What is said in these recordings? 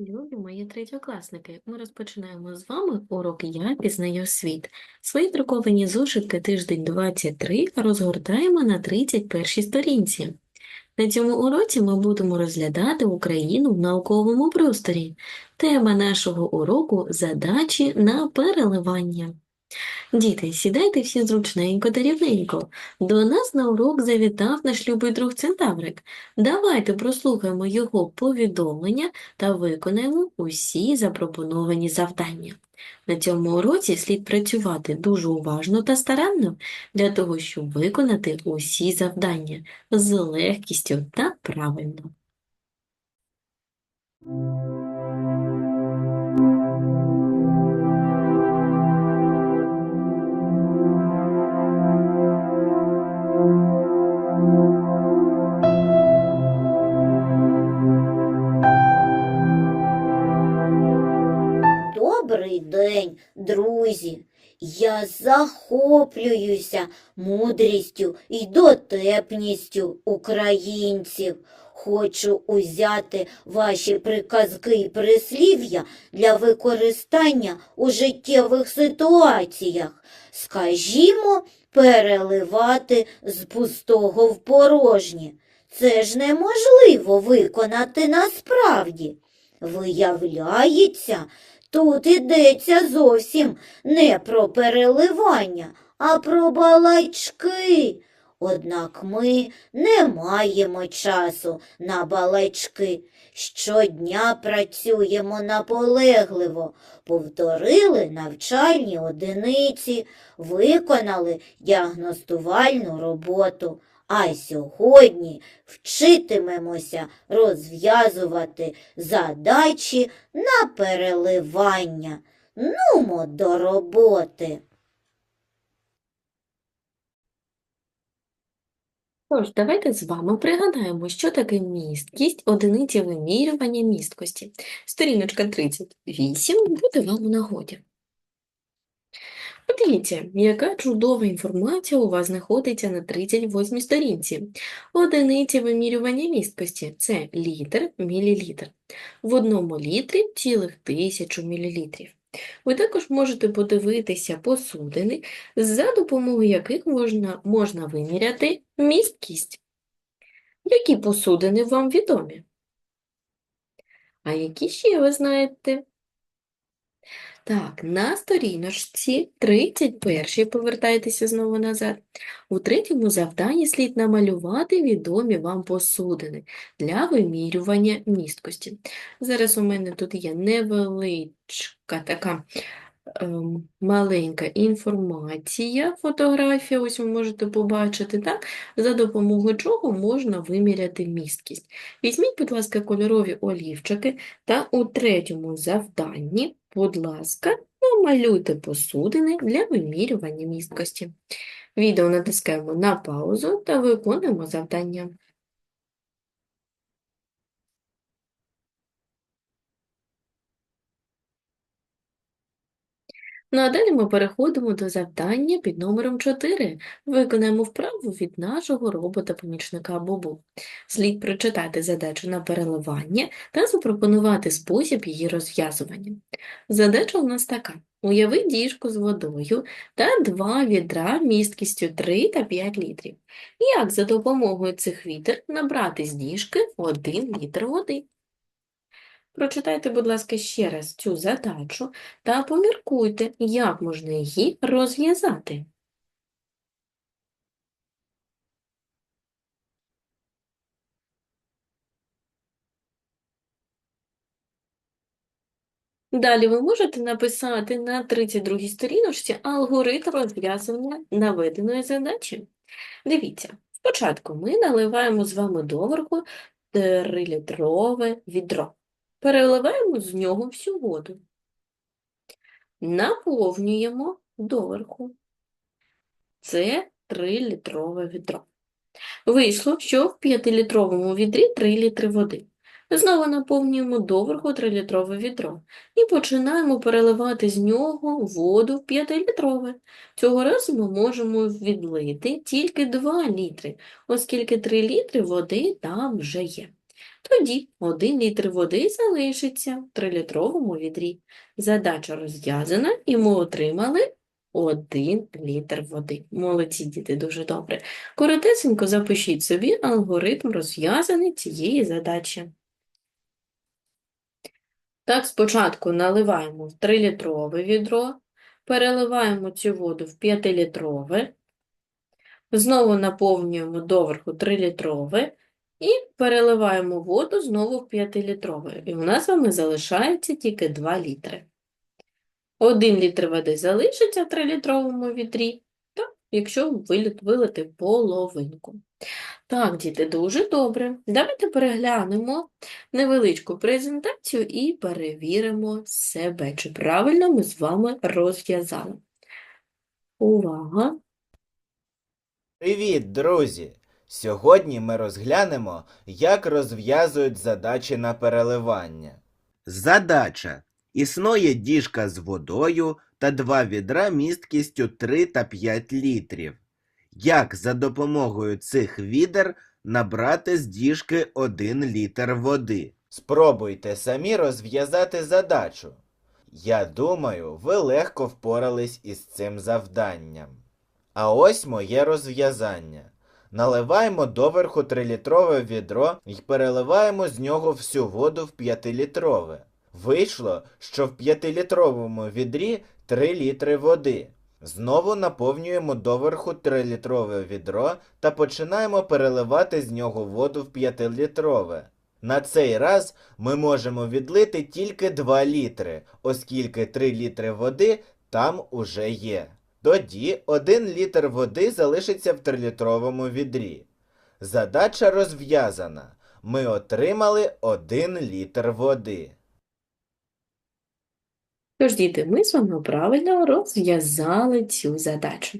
Любі мої третьокласники, ми розпочинаємо з вами урок «Я пізнаю світ». Свої друковані зошитки тиждень 23 розгортаємо на 31 сторінці. На цьому уроці ми будемо розглядати Україну в науковому просторі. Тема нашого уроку – задачі на переливання. Діти, сідайте всі зручненько та рівненько. До нас на урок завітав наш любий друг Центаврик. Давайте прослухаємо його повідомлення та виконаємо усі запропоновані завдання. На цьому уроці слід працювати дуже уважно та старанно для того, щоб виконати усі завдання з легкістю та правильно. Друзі! Я захоплююся мудрістю і дотепністю українців. Хочу узяти ваші приказки і прислів'я для використання у життєвих ситуаціях. Скажімо, переливати з пустого в порожнє. Це ж неможливо виконати насправді. Виявляється, Тут ідеться зовсім не про переливання, а про балачки. Однак ми не маємо часу на балачки. Щодня працюємо наполегливо, повторили навчальні одиниці, виконали діагностувальну роботу. А сьогодні вчитимемося розв'язувати задачі на переливання. Нумо до роботи. Тож, давайте з вами пригадаємо, що таке місткість, одиниці вимірювання місткості. Сторіночка 38 буде вам у нагоді. Подивіться, яка чудова інформація у вас знаходиться на 38 сторінці. Одиниці вимірювання місткості – це літр, мілілітр. В одному літрі цілих тисячу мілілітрів. Ви також можете подивитися посудини, за допомогою яких можна, можна виміряти місткість. Які посудини вам відомі? А які ще ви знаєте? Так, на сторіночці 31 повертайтеся знову назад. У третьому завданні слід намалювати відомі вам посудини для вимірювання місткості. Зараз у мене тут є невеличка така ем, маленька інформація, фотографія, ось ви можете побачити, так? За допомогою чого можна виміряти місткість. Візьміть, будь ласка, кольорові олівчики та у третьому завданні, будь ласка, намалюйте посудини для вимірювання місткості. Відео натискаємо на паузу та виконуємо завдання. Ну а далі ми переходимо до завдання під номером 4. Виконаємо вправу від нашого робота-помічника Бобу. Слід прочитати задачу на переливання та запропонувати спосіб її розв'язування. Задача у нас така. Уяви діжку з водою та два відра місткістю 3 та 5 літрів. Як за допомогою цих відер набрати з діжки 1 літр води? Прочитайте, будь ласка, ще раз цю задачу та поміркуйте, як можна її розв'язати. Далі ви можете написати на 32 сторіночці алгоритм розв'язання наведеної задачі. Дивіться, спочатку ми наливаємо з вами доверху 3-літрове відро. Переливаємо з нього всю воду. Наповнюємо доверху. Це 3-літрове відро. Вийшло, що в 5-літровому відрі 3 літри води. Знову наповнюємо доверху 3-літрове відро і починаємо переливати з нього воду в 5-літрове. Цього разу ми можемо відлити тільки 2 літри, оскільки 3 літри води там вже є. Тоді 1 літр води залишиться в 3-літровому відрі. Задача розв'язана, і ми отримали 1 літр води. Молодці діти, дуже добре. Коротесенько запишіть собі алгоритм розв'язаний цієї задачі. Так, спочатку наливаємо в 3-літрове відро, переливаємо цю воду в 5-літрове, знову наповнюємо доверху 3-літрове і переливаємо воду знову в 5-літрове. І у нас з вами залишається тільки 2 літри. 1 літр води залишиться в 3-літровому відрі, так, якщо вилит- вилити половинку. Так, діти, дуже добре. Давайте переглянемо невеличку презентацію і перевіримо себе, чи правильно ми з вами розв'язали. Увага! Привіт, друзі! Сьогодні ми розглянемо, як розв'язують задачі на переливання. Задача. Існує діжка з водою та два відра місткістю 3 та 5 літрів. Як за допомогою цих відер набрати з діжки 1 літр води? Спробуйте самі розв'язати задачу. Я думаю, ви легко впорались із цим завданням. А ось моє розв'язання. Наливаємо доверху 3-літрове відро і переливаємо з нього всю воду в 5-літрове. Вийшло, що в 5-літровому відрі 3 літри води. Знову наповнюємо доверху 3-літрове відро та починаємо переливати з нього воду в 5-літрове. На цей раз ми можемо відлити тільки 2 літри, оскільки 3 літри води там уже є. Тоді 1 літр води залишиться в 3-літровому відрі. Задача розв'язана. Ми отримали 1 літр води. Тож, діти, ми з вами правильно розв'язали цю задачу.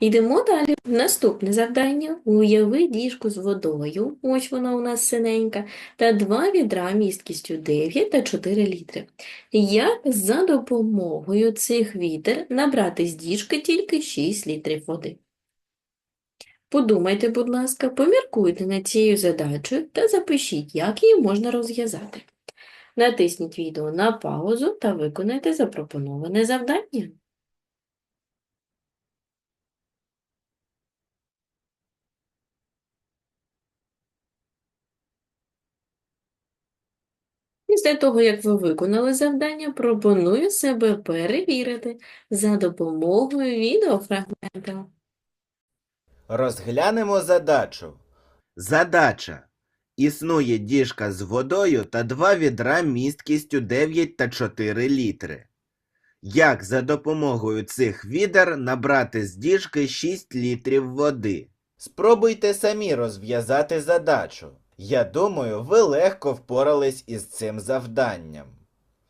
Йдемо далі. Наступне завдання. Уяви діжку з водою, ось вона у нас синенька, та два відра місткістю 9 та 4 літри. Як за допомогою цих відер набрати з діжки тільки 6 літрів води? Подумайте, будь ласка, поміркуйте над цією задачею та запишіть, як її можна розв'язати. Натисніть відео на паузу та виконайте запропоноване завдання. Після того, як ви виконали завдання, пропоную себе перевірити за допомогою відеофрагмента. Розглянемо задачу. Задача. Існує діжка з водою та два відра місткістю 9 та 4 літри. Як за допомогою цих відер набрати з діжки 6 літрів води? Спробуйте самі розв'язати задачу. Я думаю, ви легко впорались із цим завданням.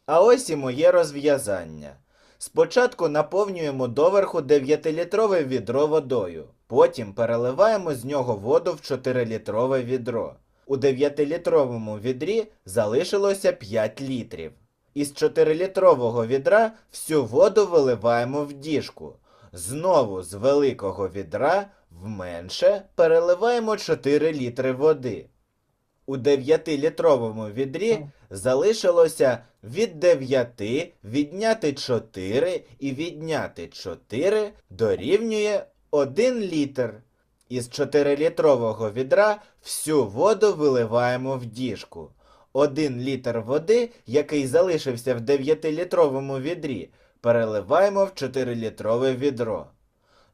А ось і моє розв'язання. Спочатку наповнюємо доверху 9-літрове відро водою, потім переливаємо з нього воду в 4-літрове відро. У 9-літровому відрі залишилося 5 літрів. Із 4-літрового відра всю воду виливаємо в діжку. Знову з великого відра в менше переливаємо 4 літри води. У 9-літровому відрі залишилося від 9 відняти 4 і відняти 4 дорівнює 1 літр. Із 4-літрового відра всю воду виливаємо в діжку. 1 літр води, який залишився в 9-літровому відрі, переливаємо в 4-літрове відро.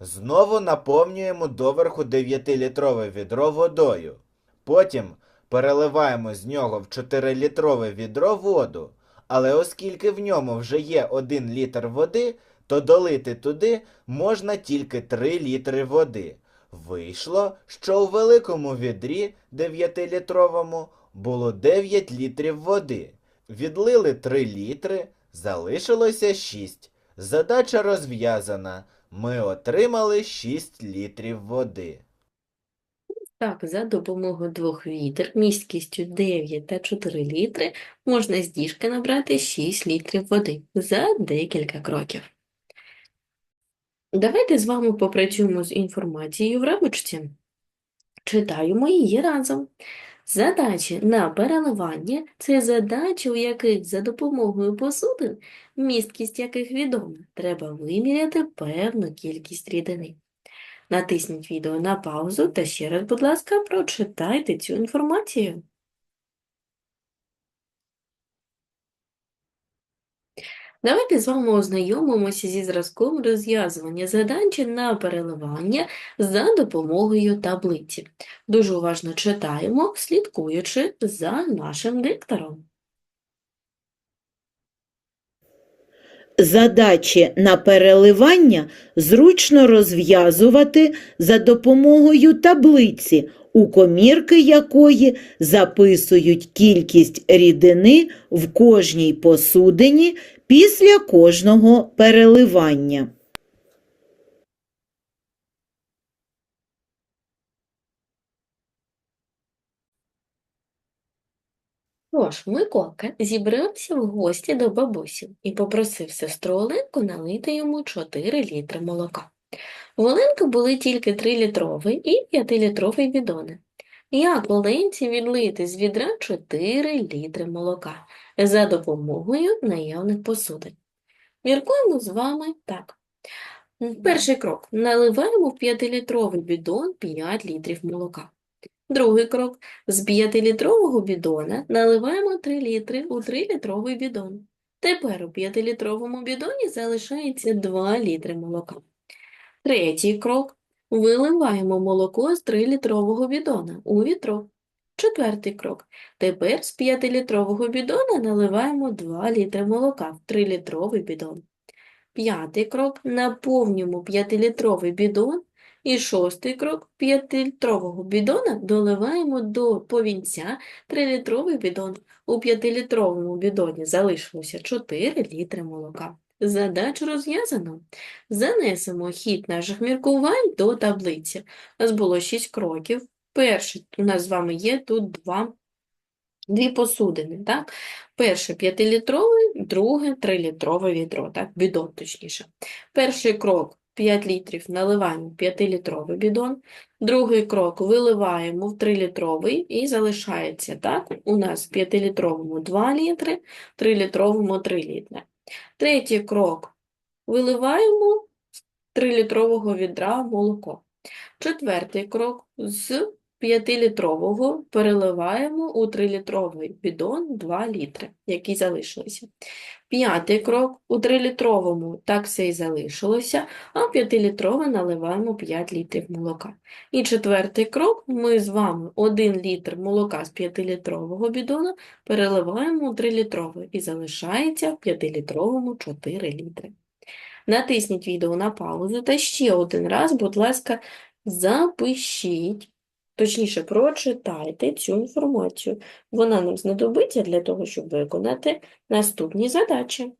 Знову наповнюємо доверху 9-літрове відро водою. Потім переливаємо з нього в 4-літрове відро воду, але оскільки в ньому вже є 1 літр води, то долити туди можна тільки 3 літри води. Вийшло, що у великому відрі 9-літровому було 9 літрів води. Відлили 3 літри, залишилося 6. Задача розв'язана. Ми отримали 6 літрів води. Так, за допомогою двох відер місткістю 9 та 4 літри можна з діжки набрати 6 літрів води за декілька кроків. Давайте з вами попрацюємо з інформацією в рамочці. Читаємо її разом. Задачі на переливання – це задачі, у яких за допомогою посудин, місткість яких відома, треба виміряти певну кількість рідини. Натисніть відео на паузу та ще раз, будь ласка, прочитайте цю інформацію. Давайте з вами ознайомимося зі зразком розв'язування задачі на переливання за допомогою таблиці. Дуже уважно читаємо, слідкуючи за нашим диктором. Задачі на переливання зручно розв'язувати за допомогою таблиці, у комірки якої записують кількість рідини в кожній посудині після кожного переливання. Тож, Миколка зібрався в гості до бабусі і попросив сестру Оленку налити йому 4 літри молока. У Оленки були тільки 3-літровий і 5-літровий бідони. Як Оленці відлити з відра 4 літри молока за допомогою наявних посудин? Міркуємо з вами так. Перший крок. Наливаємо в 5-літровий бідон 5 літрів молока. Другий крок. З 5-літрового бідона наливаємо 3 літри у 3-літровий бідон. Тепер у 5-літровому бідоні залишається 2 літри молока. Третій крок. Виливаємо молоко з 3-літрового бідона у вітро. Четвертий крок. Тепер з 5-літрового бідона наливаємо 2 літри молока в 3-літровий бідон. П'ятий крок. Наповнюємо 5-літровий бідон. І шостий крок. 5-літрового бідона доливаємо до повінця 3-літровий бідон. У 5-літровому бідоні залишилося 4 літри молока. Задачу розв'язано. Занесемо хід наших міркувань до таблиці. У нас було 6 кроків. Перший у нас з вами є тут два, дві посудини. Так? Перше 5-літровий, друге 3-літрове відро, так? бідон точніше. Перший крок 5 літрів наливаємо в 5-літровий бідон. Другий крок виливаємо в 3-літровий і залишається так? У нас в 5-літровому 2 літри, в 3-літровому 3 літри. Третій крок. Виливаємо з 3-літрового відра молоко. Четвертий крок. З 5-літрового переливаємо у 3-літровий бідон 2 літри, які залишилися. П'ятий крок. У 3-літровому так все і залишилося, а в 5-літрове наливаємо 5 літрів молока. І четвертий крок. Ми з вами 1 літр молока з 5-літрового бідона переливаємо у 3-літровий і залишається в 5-літровому 4 літри. Натисніть відео на паузу та ще один раз, будь ласка, запишіть, точніше, прочитайте цю інформацію. Вона нам знадобиться для того, щоб виконати наступні задачі.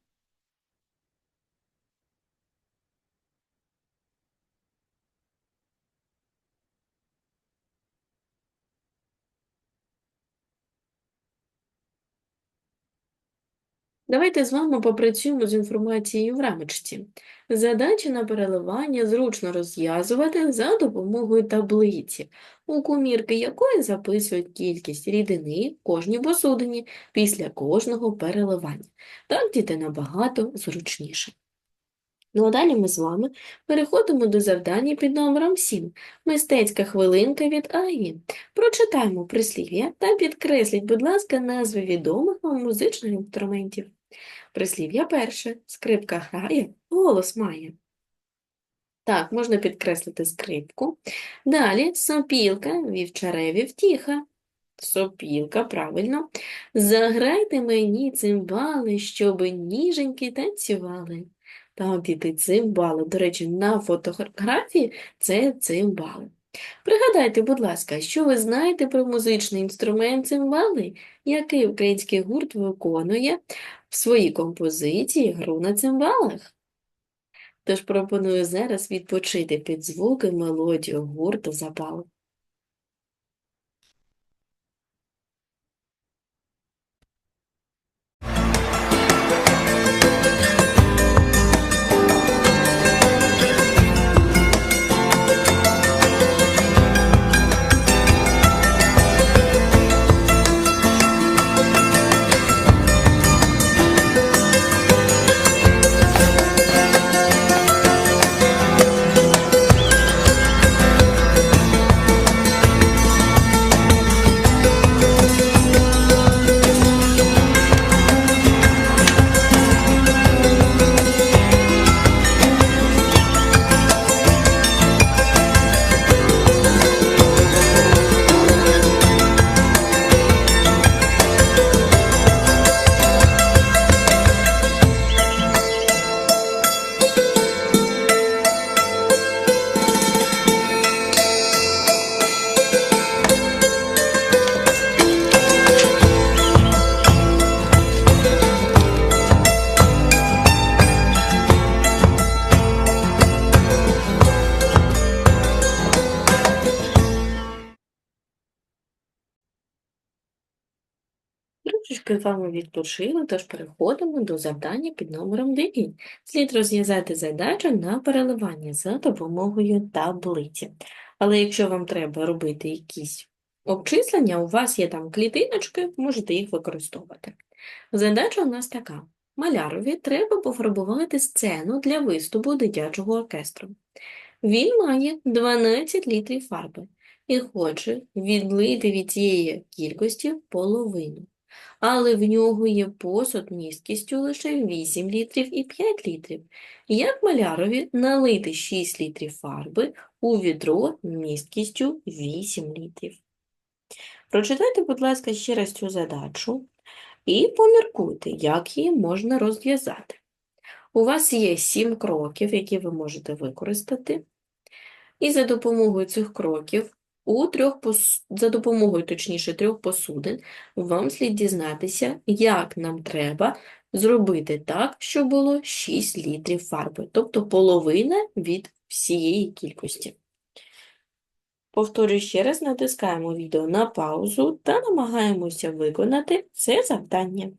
Давайте з вами попрацюємо з інформацією в рамочці. Задачі на переливання зручно розв'язувати за допомогою таблиці, у комірки якої записують кількість рідини в кожній посудині після кожного переливання. Так діти набагато зручніше. Ну а далі ми з вами переходимо до завдання під номером 7. Мистецька хвилинка від Аї. Прочитаємо прислів'я та підкресліть, будь ласка, назви відомих вам музичних інструментів. Прислів'я перше. Скрипка грає, голос має. Так, можна підкреслити скрипку. Далі сопілка, вівчареві втіха. Сопілка, правильно. Заграйте мені цимбали, щоби ніженькі танцювали. Так, діти, цимбали. До речі, на фотографії це цимбали. Пригадайте, будь ласка, що ви знаєте про музичний інструмент цимбали, який український гурт виконує в своїй композиції гру на цимбалах? Тож пропоную зараз відпочити під звуки мелодію гурту запал. Відпочили, тож переходимо до завдання під номером 9. Слід розв'язати задачу на переливання за допомогою таблиці. Але якщо вам треба робити якісь обчислення, у вас є там клітиночки, можете їх використовувати. Задача у нас така. Малярові треба пофарбувати сцену для виступу дитячого оркестру. Він має 12 літрів фарби і хоче відлити від цієї кількості половину. Але в нього є посуд місткістю лише 8 літрів і 5 літрів. Як малярові налити 6 літрів фарби у відро місткістю 8 літрів? Прочитайте, будь ласка, ще раз цю задачу і поміркуйте, як її можна розв'язати. У вас є 7 кроків, які ви можете використати. І за допомогою цих кроків, у трьох пос... за допомогою, точніше, трьох посудин, вам слід дізнатися, як нам треба зробити так, щоб було 6 літрів фарби, тобто половина від всієї кількості. Повторюю ще раз, натискаємо відео на паузу та намагаємося виконати це завдання.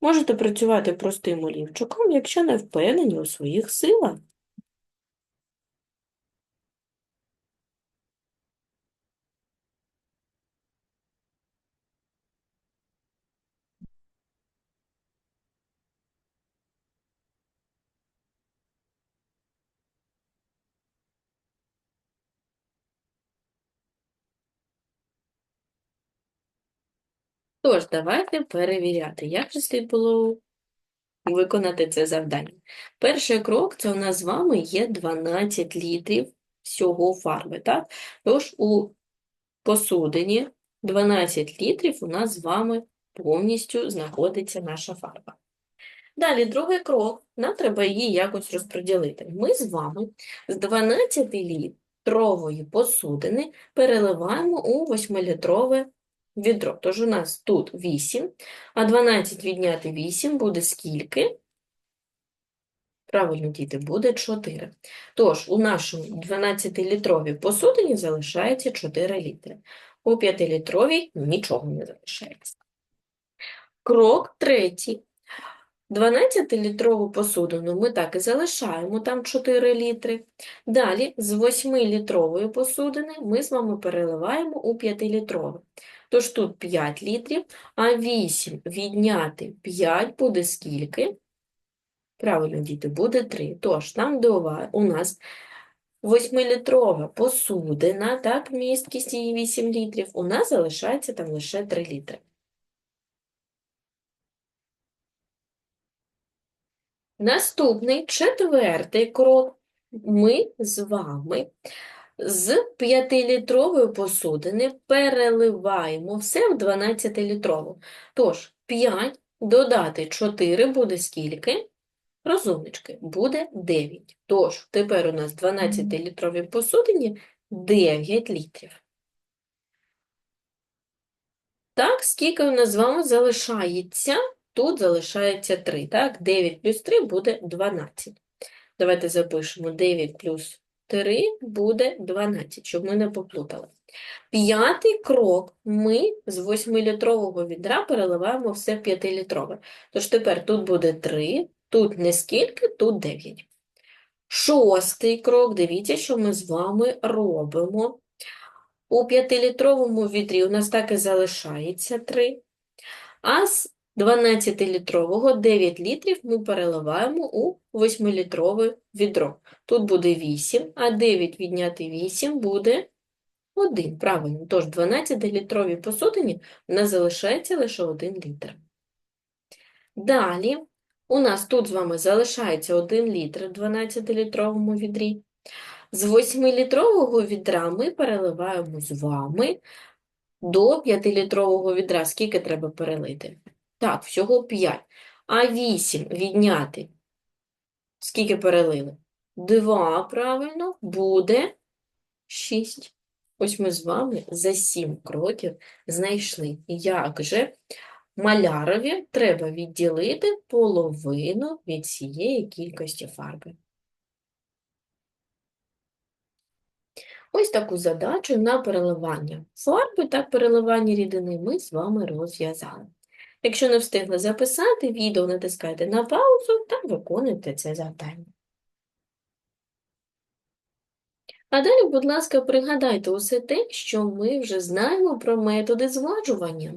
Можете працювати простим олівчиком, якщо не впевнені у своїх силах. Тож, давайте перевіряти, як же слід було виконати це завдання. Перший крок – це у нас з вами є 12 літрів всього фарби, так? Тож у посудині 12 літрів у нас з вами повністю знаходиться наша фарба. Далі, другий крок, нам треба її якось розподілити. Ми з вами з 12-літрової посудини переливаємо у 8-літрове відро. Тож у нас тут 8, а 12 відняти 8 буде скільки? Правильно, діти, буде 4. Тож, у нашому 12-літровій посудині залишається 4 літри. У 5-літровій нічого не залишається. Крок третій. 12-літрову посудину ми так і залишаємо, там 4 літри. Далі з 8-літрової посудини ми з вами переливаємо у 5-літрову. Тож тут 5 літрів, а 8 відняти 5 буде скільки? Правильно, діти, буде 3. Тож, там у нас 8-літрова посудина, так, місткість її 8 літрів, у нас залишається там лише 3 літри. Наступний четвертий крок. Ми з вами з 5-літрової посудини переливаємо все в 12-літрову. Тож 5 додати 4 буде скільки? Розумнички, буде 9. Тож тепер у нас в 12-літровій посудині 9 літрів. Так, скільки у нас з вами залишається? Тут залишається 3, так? 9 плюс 3 буде 12. Давайте запишемо 9 плюс 3 буде 12, щоб ми не поплутали. П'ятий крок. Ми з 8-літрового відра переливаємо все в 5-літрове. Тож тепер тут буде 3, тут не скільки, тут 9. Шостий крок. Дивіться, що ми з вами робимо. У 5-літровому відрі у нас так і залишається 3. А з 12-літрового 9 літрів ми переливаємо у 8-літрове відро. Тут буде 8, а 9 відняти 8 буде 1. Правильно. Тож 12-літровій посудині у нас залишається лише 1 літр. Далі у нас тут з вами залишається 1 літр в 12-літровому відрі. З 8-літрового відра ми переливаємо з вами до 5-літрового відра. Скільки треба перелити? Так, всього 5. А 8 відняти. Скільки перелили? 2, правильно, буде 6. Ось ми з вами за 7 кроків знайшли, як же малярові треба відділити половину від цієї кількості фарби. Ось таку задачу на переливання фарби та переливання рідини ми з вами розв'язали. Якщо не встигли записати відео, натискайте на паузу та виконуйте це завдання. А далі, будь ласка, пригадайте усе те, що ми вже знаємо про методи зважування.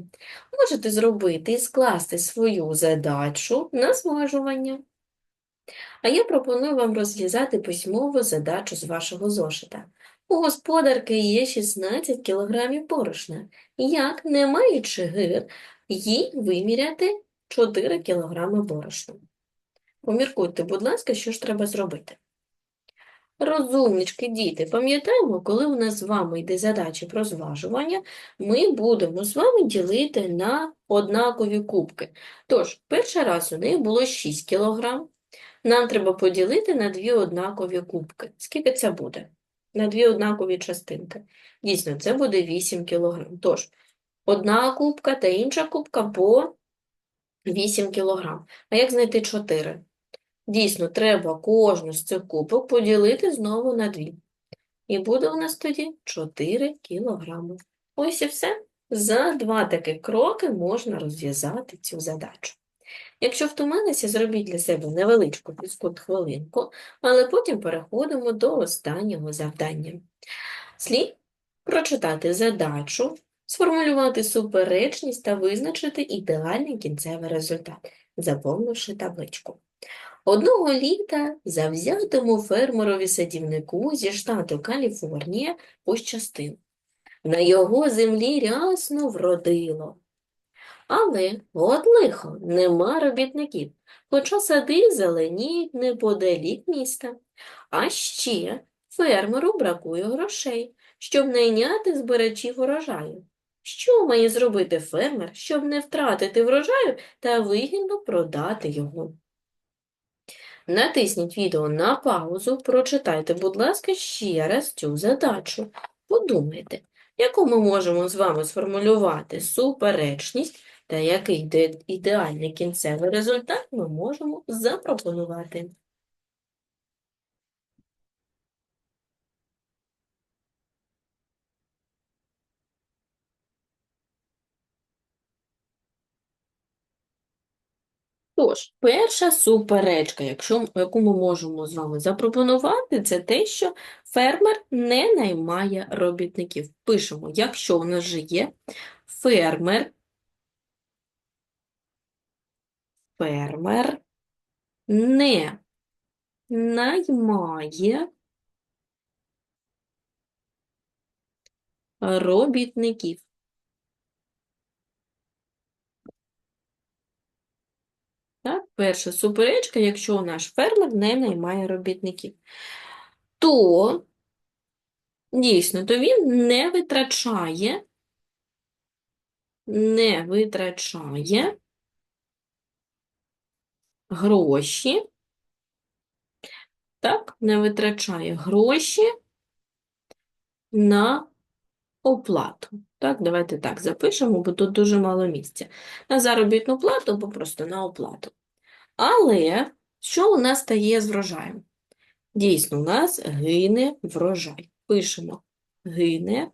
Можете зробити і скласти свою задачу на зважування. А я пропоную вам розв'язати письмову задачу з вашого зошита. У господарки є 16 кг борошна. Як, не маючи гир, їй виміряти 4 кг борошна. Поміркуйте, будь ласка, що ж треба зробити. Розумнички, діти, пам'ятаємо, коли у нас з вами йде задача про зважування, ми будемо з вами ділити на однакові кубки. Тож, перший раз у неї було 6 кг. Нам треба поділити на дві однакові кубки. Скільки це буде? На дві однакові частинки. Дійсно, це буде 8 кг. Тож, одна кубка та інша кубка по 8 кг. А як знайти 4? Дійсно, треба кожну з цих кубок поділити знову на дві. І буде у нас тоді 4 кілограми. Ось і все. За два такі кроки можна розв'язати цю задачу. Якщо втомилися, зробіть для себе невеличку фізкульт хвилинку, але потім переходимо до останнього завдання. Слід прочитати задачу, сформулювати суперечність та визначити ідеальний кінцевий результат, заповнивши табличку. Одного літа завзятому фермерові садівнику зі штату Каліфорнія пощастило. На його землі рясно вродило. Але, от лихо, нема робітників, хоча сади зеленіють неподалік міста. А ще фермеру бракує грошей, щоб найняти збирачів урожаю. Що має зробити фермер, щоб не втратити врожаю та вигідно продати його? Натисніть відео на паузу, прочитайте, будь ласка, ще раз цю задачу. Подумайте, яку ми можемо з вами сформулювати суперечність та який іде- ідеальний кінцевий результат ми можемо запропонувати. Тож, перша суперечка, якщо, яку ми можемо з вами запропонувати, це те, що фермер не наймає робітників. Пишемо, якщо у нас же є фермер, фермер не наймає робітників. Так, перша суперечка, якщо наш фермер не наймає робітників, то дійсно, то він не витрачає, не витрачає гроші, так, не витрачає гроші на оплату. Так, давайте так запишемо, бо тут дуже мало місця. На заробітну плату або просто на оплату. Але що у нас стає з врожаєм? Дійсно, у нас гине врожай. Пишемо гине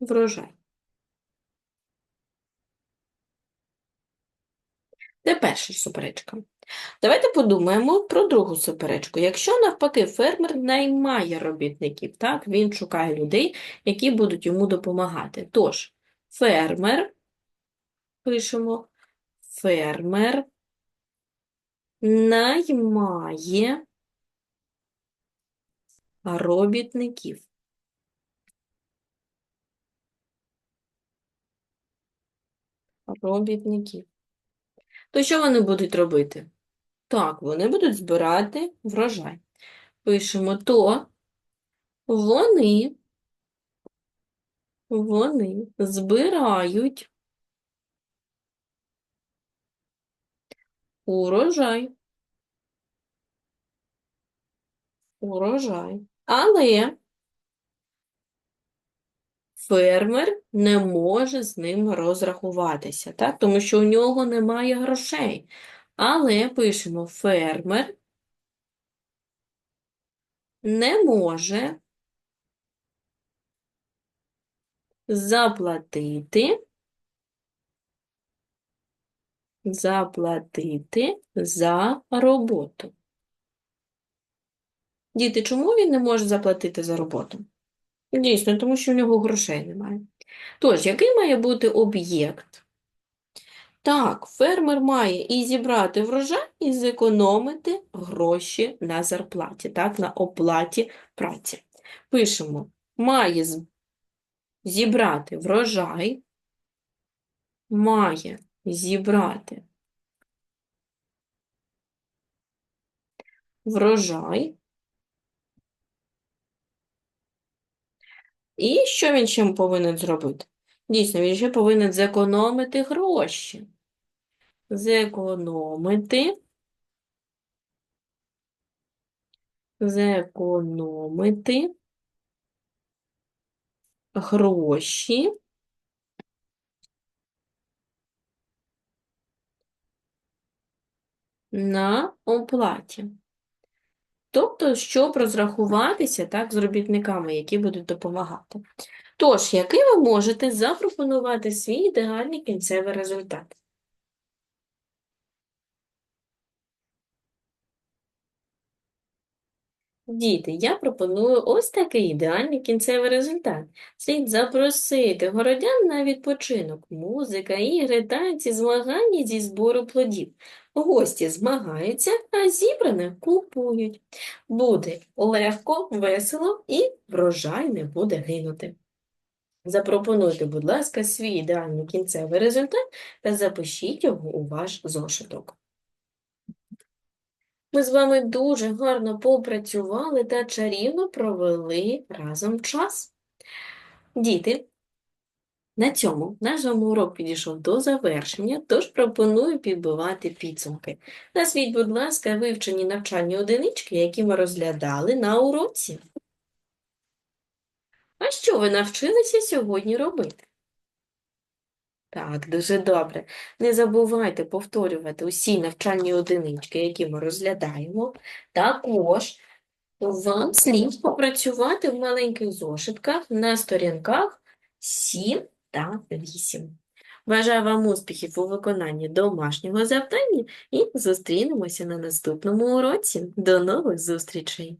врожай. Це перша суперечка. Давайте подумаємо про другу суперечку. Якщо навпаки фермер наймає робітників, так, він шукає людей, які будуть йому допомагати. Тож, фермер, пишемо, фермер наймає робітників. Робітників. То що вони будуть робити? Так, вони будуть збирати врожай. Пишемо то вони, вони збирають урожай. Урожай. Але фермер не може з ним розрахуватися, так? Тому що у нього немає грошей. Але пишемо фермер не може заплатити, заплатити за роботу. Діти, чому він не може заплатити за роботу? Дійсно, тому що в нього грошей немає. Тож, який має бути об'єкт? Так, фермер має і зібрати врожай, і зекономити гроші на зарплаті, так, на оплаті праці. Пишемо, має зібрати врожай, має зібрати врожай. І що він ще повинен зробити? Дійсно, він ще повинен зекономити гроші. Зекономити. Зекономити гроші на оплаті. Тобто, щоб розрахуватися так, з робітниками, які будуть допомагати. Тож, який ви можете запропонувати свій ідеальний кінцевий результат? Діти, я пропоную ось такий ідеальний кінцевий результат. Слід запросити городян на відпочинок. Музика, ігри, танці, змагання зі збору плодів. Гості змагаються, а зібране купують. Буде легко, весело і врожай не буде гинути. Запропонуйте, будь ласка, свій ідеальний кінцевий результат та запишіть його у ваш зошиток. Ми з вами дуже гарно попрацювали та чарівно провели разом час. Діти, на цьому наш урок підійшов до завершення, тож пропоную підбивати підсумки. Назвіть, будь ласка, вивчені навчальні одинички, які ми розглядали на уроці. А що ви навчилися сьогодні робити? Так, дуже добре. Не забувайте повторювати усі навчальні одинички, які ми розглядаємо. Також вам слід попрацювати в маленьких зошитках на сторінках 7 та 8. Бажаю вам успіхів у виконанні домашнього завдання і зустрінемося на наступному уроці. До нових зустрічей!